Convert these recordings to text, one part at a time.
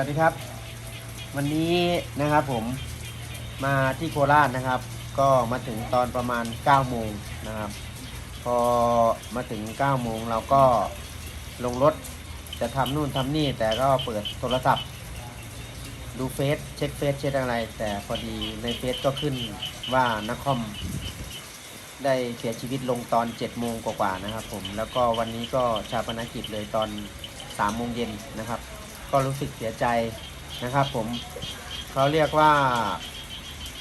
วัสดีครับ วันนี้นะครับผมมาที่โคราชนะครับ ก็มาถึงตอนประมาณ9โมงนะครับ พอมาถึง9โมงเราก็ลงรถจะทำนู่นทำนี่ แต่ก็เปิดโทรศัพท์ ดูเฟซเช็คเฟซเช็คอะไร แต่พอดีในเฟซก็ขึ้นว่านักคอมได้เสียชีวิตลงตอน7โมงกว่าๆนะครับผมแล้วก็วันนี้ก็ชาปนกิจเลยตอน3โมงเย็นนะครับ ก็รู้สึกเสียใจนะครับ ผมเขาเรียกว่า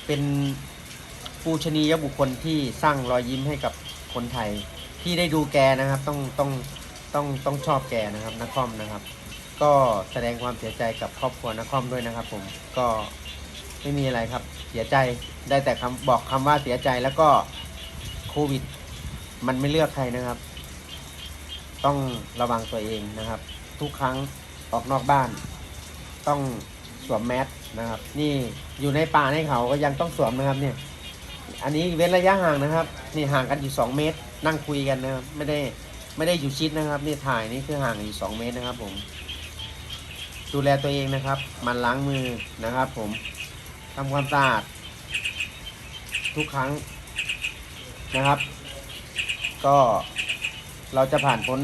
เป็นปูชนียบุคคลที่สร้างรอยยิ้มให้กับคนไทย ที่ได้ดูแกนะครับ ต้องต้องต้องต้องชอบแกนะครับนักคอมนะครับ ก็แสดงความเสียใจกับครอบครัวนักคอมด้วยนะครับ ผมก็ไม่มีอะไรครับ เสียใจได้แต่คำบอกคำว่าเสียใจแล้วก็โควิด มันไม่เลือกใครนะครับ ต้องระวังตัวเองนะครับ ทุกครั้ง ออกนอกบ้าน ต้องสวมแมสนะครับ นี่อยู่ในป่าในเขาก็ยังต้องสวมนะครับเนี่ย อันนี้เว้นระยะห่างนะครับ นี่ห่างกันอยู่ 2 เมตร นั่งคุยกันนะครับ ไม่ได้ไม่ได้อยู่ชิดนะครับ นี่ถ่ายนี่คือห่างอยู่ 2 เมตรนะครับ ผม ดูแลตัวเองนะครับ มันล้างมือนะครับ ผมทำความสะอาดทุกครั้งนะครับ ก็เราจะผ่านพ้น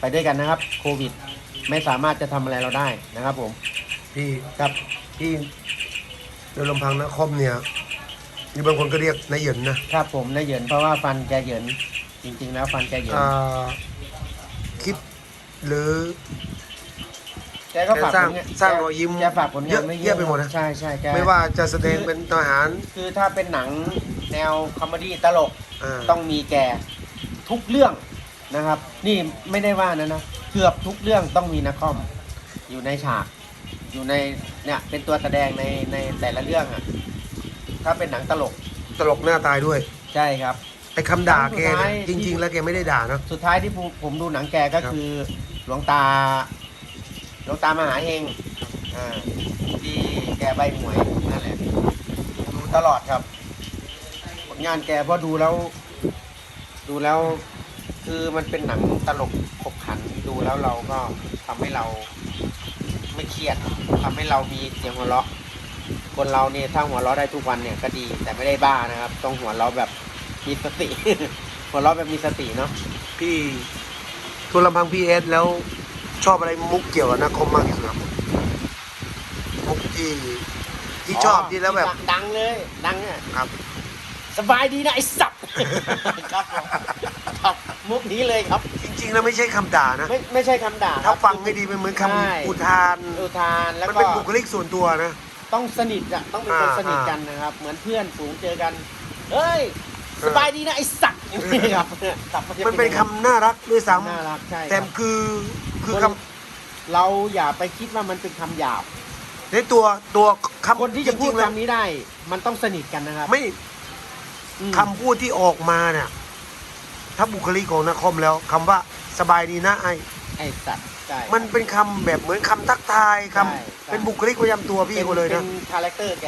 ไปด้วยกันนะครับ โควิด ไม่สามารถจะทำอะไรเราได้นะครับ ผม พี่ครับพี่โดยลำพังนะคอมเนี่ยนี่บางคนก็เรียกนายเหยินนะครับผมนายเหยินเพราะว่าฟันแกเหยินจริง ๆ แล้วฟันแกเหยินอ่าคิดหรือแกก็ฝากแกสร้างผลงานสร้างรอยยิ้มแกฝากผลงานเยอะไม่เยอะไปหมดนะใช่ใช่แกไม่ว่าจะแสดงเป็นทหาร คือถ้าเป็นหนังแนวคอมเมดี้ตลกอ่าต้องมีแกทุกเรื่อง นะครับ นี่ไม่ได้ว่านะนะเกือบทุกเรื่องต้องมีนักคอม อยู่ในฉาก อยู่ในเนี่ยเป็นตัวแสดงในในแต่ละเรื่องอะ ถ้าเป็นหนังตลกตลกหน้าตายด้วยใช่ครับ ไอ้คำด่าแกสุดท้ายเนี่ยจริง ๆ แล้วแกไม่ได้ด่านะสุดท้ายที่ผมผมดูหนังแกก็ครับคือหลวงตา หลวงตามหาเฮงอ่าที่แกใบหวยนั่นแหละดูตลอดครับ ผลงานแกเพราะดูแล้ว ดูแล้ว คือมันเป็นหนังตลกขบขันดูแล้วเราก็ทำให้เราไม่เครียดทำให้เรามีเสียงหัวเราะคนเราเนี่ยถ้าหัวเราะได้ทุกวันเนี่ยก็ดีแต่ไม่ได้บ้านะครับ ต้องหัวเราะแบบมีสติ หัวเราะแบบมีสติเนาะพี่ตัวลำพังพี่เอสแล้วชอบอะไรมุกเกี่ยวกับนักคอมมากที่สุดครับมุกที่ที่ชอบที่แล้วแบบดังเลย ดังเนี่ยครับ สบายดีนะไอ้สับครับผ มครับมุกนี้เลยครับ จริงๆแล้วไม่ใช่คำด่านะ ไม่ไม่ใช่คำด่าถ้าครับฟังให้ดีเป็นเหมือนใช่คำอุทานอุทานแล้วมันก็เป็นบุคลิกส่วนตัวนะ ต้องสนิทอะต้องเป็นคนอ่า สนิทกันนะครับ เหมือนเพื่อนฝูงเจอกันเฮ้ยสบายดีนะไอ้สับอย่างนี้ครับครับจะมันเป็นคำน่ารักด้วยซ้น่ารักใช่ำแต่ครับคือคือคเราอย่าไปคิดว่ามันเป็นคำหยาบำในตัวตัวคำคนที่จะพูดริงๆแล้วคำนี้ได้ มันต้องสนิทกันนะครับไม่อืมคำพูดที่ออกมาเนี่ย ถ้าบุคลิกของนักคอมแล้วคำว่าสบายดีนะไอไอ้สัตว์ใช่มันเป็นคำแบบเหมือนคำทักทายคำใช่ใช่เป็นบุคลิกประจำตัวพี่เขาเลยเป็นะนคาแรคเตอร์แก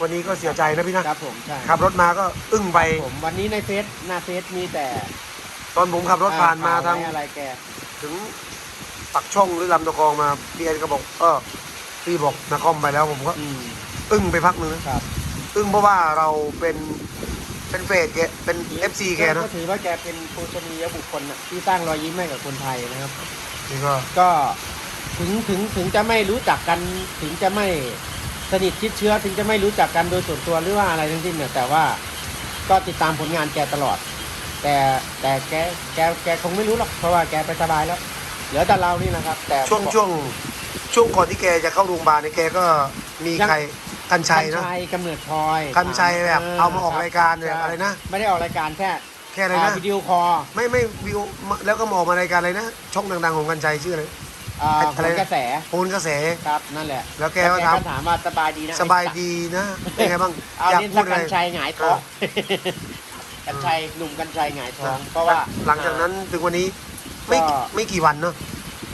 วันนี้ก็เสียใจนะพี่นะครับผมใช่ขับรถมาก็อึ้งไป ผมวันนี้ในเฟซหน้าเฟซมีแต่ตอนผมขับรถผ่านมาอ่ทางไว้อะไรแก ถึงปักช่องหรือลำตะคองมาพี่เอ็นก็บอกเออพี่บอกนักคอมไปแล้วผมก็อืมอึ้งไปพักหนึงนะครับ อึ้งเพราะว่าเราเป็น เป็นเฟสแกเป็นเอฟซีแกนะก็ถือว่าแกเป็นปูชนียบุคคลน่ะที่สร้างรอยยิ้มให้กับคนไทยนะครับ นี่ก็ ก็ถึงถึงถึงจะไม่รู้จักกันถึงจะไม่สนิทชิดเชื้อถึงจะไม่รู้จักกันโดยส่วนตัวหรือว่าอะไรทั้งสิ้นเนี่ยแต่ว่าก็ติดตามผลงานแกตลอด แต่แต่แกแกแกคงไม่รู้หรอกเพราะว่าแกไปสบายแล้ว เหลือแต่เรานี่นะครับ แต่ช่วงช่วงช่วงก่อนที่แกจะเข้าโรงพยาบาลเนี่ยแกก็มีใคร กันชัยนะ กัญชัยกำเนิดพลอยกัญชัยแบบเอามาออกรายการแบบใช่อะไรนะ ไม่ได้ออกรายการแค่แค่อะไรอ่านะวิดีโอคอลไม่ไม่วิวแล้วก็มาออกมารายการอะไรนะช่องดังๆของกันชัยชื่ออะไรอ่าอะผไรลนะกระแสโพนกระแสครับนั่นแหละ แล้วแกก็ถามถามว่าสบายดีนะสบายดีนะเป็นไงบ้างเอาอยากเน้นพูสัดกอะไรกัญชัยหงายท้องกัญชัยหนุ่มกัญชัยหงายท้องเพราะว่าหลังจากนั้นถึงวันนี้ไม่ก็ไม่กี่วันเนอะ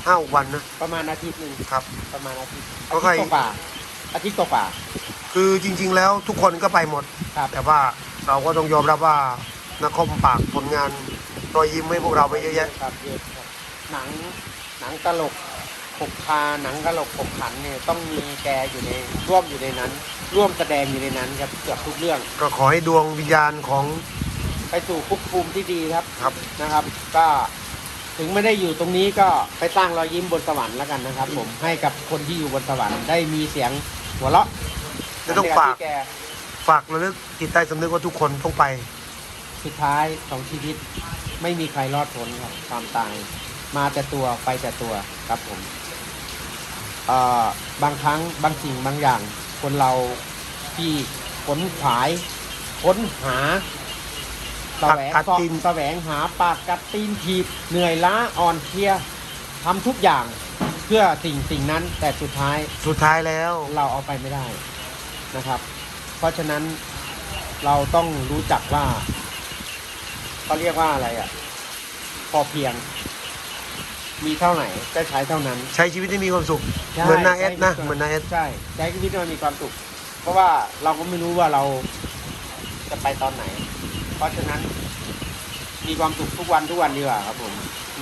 ห้าหกวันนะประมาณอาทิตย์หนึ่งครับ ประมาณอาทิตย์ก็อาค่อยทิตย์กว่าอาทิตย์กว่า คือจริง ๆ แล้วทุกคนก็ไปหมด ครับแต่ว่าเราก็ต้องยอมรับว่านักคอมปากผลงานรอยยิ้มให้พวกเราไปเยอะแยะ ครับเยอะครับหนังหนังตลกปกคาหนังกะโหลกปกขันเนี่ยต้องมีแกอยู่ในร่วมอยู่ในนั้น ร่วมแสดงอยู่ในนั้นครับเกือบทุกเรื่องก็ขอให้ดวงวิญญาณของไปสู่ภพภูมิที่ดีครับครับ นะครับ ก็ถึงไม่ได้อยู่ตรงนี้ก็ไปสร้างรอยยิ้มบนสวรรค์แล้วกันนะครับ ผมให้กับคนที่อยู่บนสวรรค์ได้มีเสียงหัวเราะ จะต้องฝากที่แกฝากระลึกจิตใต้สำนึกว่าทุกคนต้องไป สุดท้ายของชีวิตไม่มีใครรอดพ้นครับความตาย มาแต่ตัวไปแต่ตัวครับผมเอ่อบางครั้งบางสิ่งบางอย่าง คนเราที่ขนขวายค้นหาแสวงปากกัดเสาะตีน แสวงหาปากกัดตีนถีบเหนื่อยล้าอ่อนเพลียทำทุกอย่างเพื่อสิ่งสิ่งนั้น แต่สุดท้ายสุดท้ายแล้ว เราเอาไปไม่ได้ นะครับ เพราะฉะนั้นเราต้องรู้จักว่าเขาเรียกว่าอะไรอะ่ะ พอเพียง มีเท่าไหร่ก็ใช้เท่านั้น ใช้ชีวิตให้มีความสุข ใช่เหมือนนาเอสนะ ใช่เหมือนนาเอสใช่ใช้ชีวิตให้มันมีความสุข เพราะว่าเราก็ไม่รู้ว่าเราจะไปตอนไหน เพราะฉะนั้น มีความสุขทุกวันทุกวันดีกว่าครับผม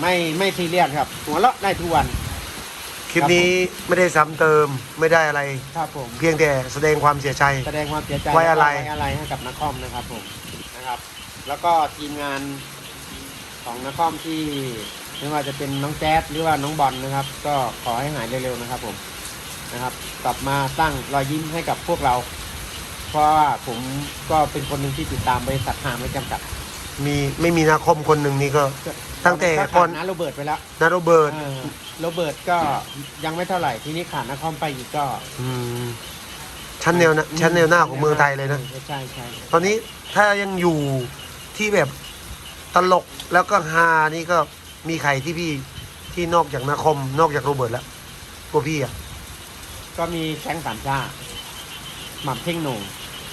ไม่ไม่ซีเรียสครับ หัวเราะได้ทุกวันค ลิปนี้ไม่ได้ซ้ำเติมไม่ได้อะไร ครับผมเพียงแต่แสดงความเสียใจ แสดงความเสียใจไว้อะไร แล้วก็ไว้อะไรให้กับนักคอมนะครับผมนะครับ แล้วก็ทีมงานของนักคอมที่ไม่ว่าจะเป็นน้องแจ๊ดหรือว่าน้องบอลนะครับ ก็ขอให้หายเร็วๆนะครับ ผมนะครับ กลับมาสร้างรอยยิ้มให้กับพวกเรา เพราะว่าผมก็เป็นคนหนึ่งที่ติดตามบริษัทหาไม่จำกัด มีไม่มีนาคมคนหนึ่งนี่ก็ ตั้งแต่ก่อนขาดนะโรเบิร์ตไปแล้วนาโรเบิร์ตเออโรเบิร์ตก็ยังไม่เท่าไหร่ทีนี้ขาดนักคอมไปอีกก็มชั้นแนวนะชั้นแนวหน้าของเมืองไทยเลยนะ ใช่ใช่ตอนนี้ถ้ายังอยู่ที่แบบตลกแล้วก็ฮานี่ก็มีใครที่พี่ที่นอกจากนาคม นอกจากโรเบิร์ตแล้วตัวพี่อะก็มีแข้งสามชาหม่ำเท่งโหนง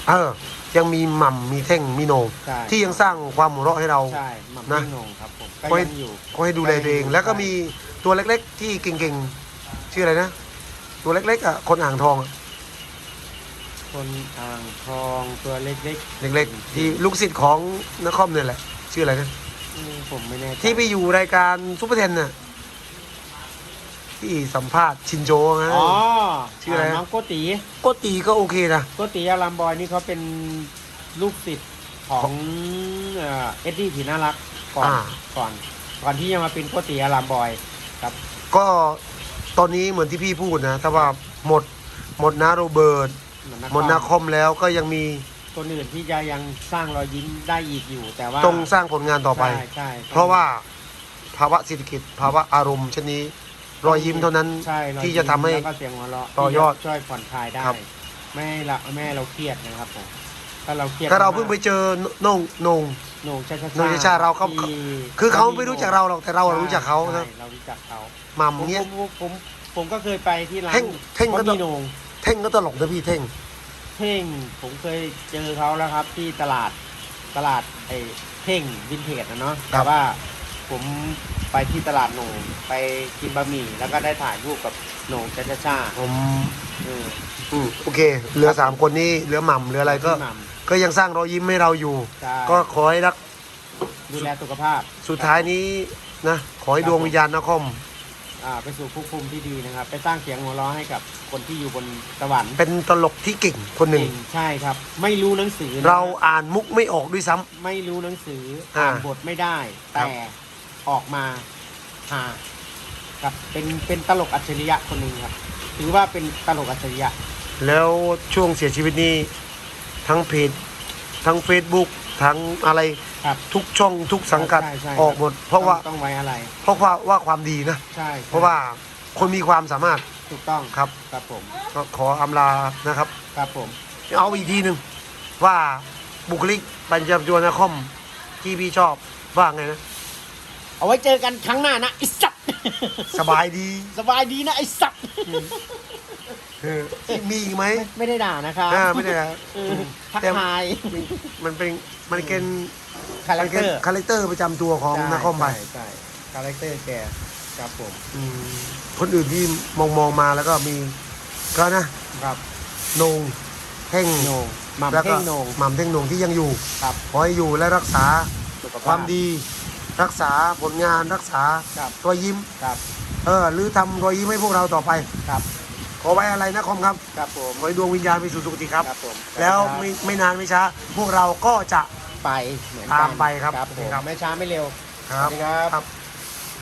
เออ ยังมีหม่ำมีเท่งมีโหนงใช่ ที่ยังสร้างความหัวเราะให้เรา ใช่หม่ำนะเท่งโหนงครับผมก็โอ้ยยังอยู่ ก็ให้ดูแลตัวเอง แล้วก็มีตัวเล็กๆ ที่เก่งๆ ชื่ออะไรนะ ตัวเล็กๆอะคนอ่างทองอะคนอ่างทองตัวเล็กเล็กๆ ที่ลูกศิษย์ของนครเนี่ยแหละ ชื่ออะไรนะๆอืมผมไม่แน่ใจที่ไปอยู่รายการซุปเปอร์เทนน่ะ ที่สัมภาษณ์ชินโจไงอ๋อชื่ออะไรนะน้องโกตีก็ตีก็โอเคนะ โกตีอารามบอยนี่เขาเป็นลูกศิษย์ของเอ่อเอ็ดดี้ผีน่ารักก่อนอ่า ก่อน ก่อนที่จะมาเป็นโกตีอารามบอยครับ ก็ตอนนี้เหมือนที่พี่พูดนะถ้าว่าหมดหมดนะโรเบิร์ตเหมือนนักหมดนาคอมแล้วก็ยังมีคนอื่นที่จะยังสร้างรอยยิ้มได้อีกอยู่ แต่ว่าต้องสร้างผลงานต่อไป ใช่ใช่เพราะว่าภาวะเศรษฐกิจภาวะอารมณ์เช่นนี้ รอยยิ้มเท่านั้นใช่รอยที่ยิ้มจะทำให้แล้วก็เสียงหัวเราะต่อยอดที่จะช่วยผ่อนคลายได้ ครับ ไม่ให้เราไม่ให้เราเครียดนะครับผมถ้าเราเครียดถ้าเราเพิ่งไปเจอโหนงโหนง โหน่งชาชาโหน่งชาชาเราเขา ที่คือเขาไม่รู้จักเราหรอกแต่เรารู้จักเขาใช่นะเรารู้จักเขาหมัมผมเงี้ย ผมผมผมก็เคยไปที่ร้านเท่งเท่งก็ก็ต้อง มีโหน่งเท่งก็ตลกนะพี่เท่ง เท่งผมเคยเจอเขาแล้วครับ ที่ตลาดตลาดไอ้เท่งวินเทจนะเนาะแต่ว่า ผมไปที่ตลาดโหน่งไปกินบะหมี่แล้วก็ได้ถ่ายรูปกับโหน่งชาชาชาผมเอออืมโอเค เหลือสามคนนี้เหลือหม่ำเหลืออะไรก็ พี่หม่ำ ก็ยังสร้างรอยยิ้มให้เราอยู่ ใช่ ก็ขอให้รักดูแลสุขภาพสุดท้ายนี้นะ ขอให้ดวงวิญญาณนครอ่าไปสู่ภพภูมิที่ดีนะครับ ไปสร้างเสียงหัวเราะให้กับคนที่อยู่บนสวรรค์เป็นตลกที่เก่งคนหนึ่งจริใช่ครับ ไม่รู้หนังสือนะเราอ่านมุกไม่ออกด้วยซ้ำ ไม่รู้หนังสืออ่าอ่านบทไม่ได้ครัแต่บ ออกมาหาครับเป็นเป็นตลกอัจฉริยะคนหนึ่งครับ ถือว่าเป็นตลกอัจฉริยะ แล้วช่วงเสียชีวิตนี้ทั้งเพจทั้ง Facebook ทั้งอะไรครับทุกช่องทุกสังกัดใช่ใช่ออกหมด เพราะว่าต้องต้องไว้อะไร เพราะว่าว่าความดีนะ ใช่เพราะว่าคนมีความสามารถถูกต้องครับครับผมก็ขออำลานะครับ ครับผม เอาอีกทีหนึ่งว่าบุคลิกปัญจจวนครที่พี่ชอบว่าไงนะ เอาไว้เจอกันครั้งหน้านะไอ้สัตว์สบายดีสบายดีนะไอ้สัตว์เออมีอีกไหมไม่ได้ด่านะครับอ่าไม่ได้นะเออทักแต่ทาย มันเป็นมันเป็นคาแรมันคเป็เตนอร์คาแรคเตอร์ประจำตัวของนครไปใช่ใช่คาแรคเตอร์แกครับผมอืมคนอื่นที่มองมองมาแล้วก็มีก็นะครับโหนงเท่งโหนงหม่ำแล้วก็เท่งโหนง หม่ำเท่งโหนงที่ยังอยู่ครับขอให้อยู่และรักษาสุขภพความดี รักษาผลงานรักษาครับรอยยิ้มครับเออหรือทำรอยยิ้มให้พวกเราต่อไป ครับขอไว้อะไรนะคอมครับครับผมขอให้ดวงวิญญาณไปสู่สุคติครับ ครับผมแล้วไม่ไม่นานไม่ช้า พวกเราก็จะ ไปเหมือนกันตามไปครับครับโอผเคมครับไม่ช้าไม่เร็วครับสวัสดีครับ ครับ